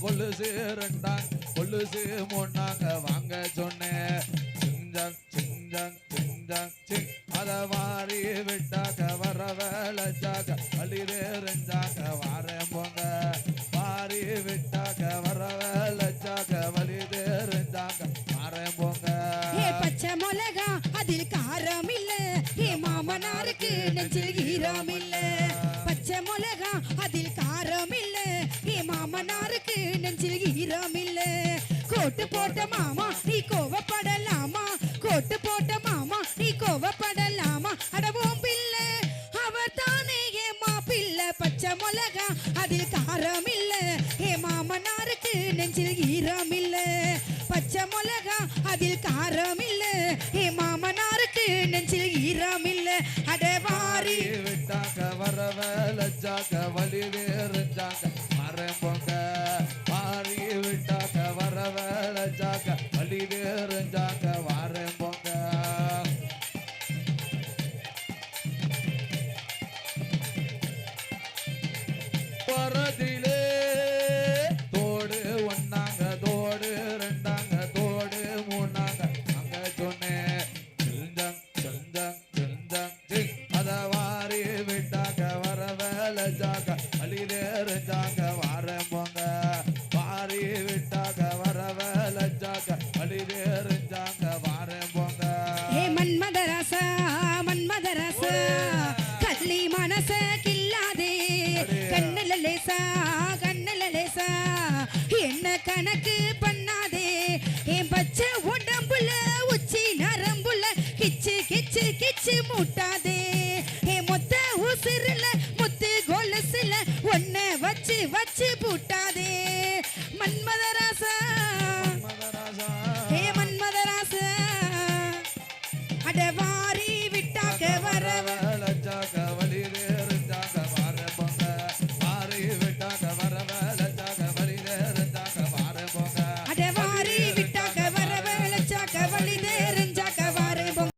கொலுசு ரெண்டாங் கொலுசு மூணாங்க வாங்க சொன்னேன் சிங்கம் சிங்கம் சிங்கம் சிங். அத வாரி விட்டாக்க வர வேலைச்சாக்க வழிரே ரெஞ்சாக்க வாரேன் போங்க. வாரி விட்டாக்க வர வேலைச்சாக்க வழிரே ரெஞ்சாக்க வாரேன் போங்க. பச்சை மிளகா அதில் காரம் இல்லை மாமனாருக்கு நெஞ்சில் ஈரம் இல்லை பச்சை மிளகா நெஞ்சில் இல்ல கோட்டு போட்ட மாமா நீ கோவப்படலாமா? கோட்டு போட்ட மாமா நீ கோவப்படலாமா? அடவும் பிள்ளை அவர் தானே ஏமா மாப்பிள்ளை பச்சை மிளகா அதில் காரம் இல்ல ஏ மாமனாருக்கு நெஞ்சில் ஈரம் இல்ல பச்சை மிளகா அதில் காரம் இல்ல ஏ மாமனாருக்கு நெஞ்சில் ஈரம் இல்ல அடவாரி விட்டாக்க வர. வேலைச்சாக்க வழி வேறு வேலைச்சாக்க வழிரே வாரேன் போங்க. பரதிலே தோடு ஒன்னாங்க தோடு ரெண்டாங்க தோடு மூணாங்க. அங்க சொன்னேன் செஞ்சங் செஞ்சங் செஞ்சங் சிங் அத வாரி விட்டாக்க வர வேலை ஜாக்க. அழிதேறு ஜாக்க வாரேன் மனச கில்லாதே கண்ணுல என்ன கணக்கு பண்ணாதே. என் பச்சை உடம்புல உச்சி நரம்புல கிச்சு கிச்சு கிச்சு மூட்டாதே. என் மொத்த உசிறுல முத்து கொலுசுல ஒன்ன வச்சு வச்சு பூட்டாதே. மன்மதராசா. ஏ மன்மதராசா. அட வாரி விட்டாக்க வரவன்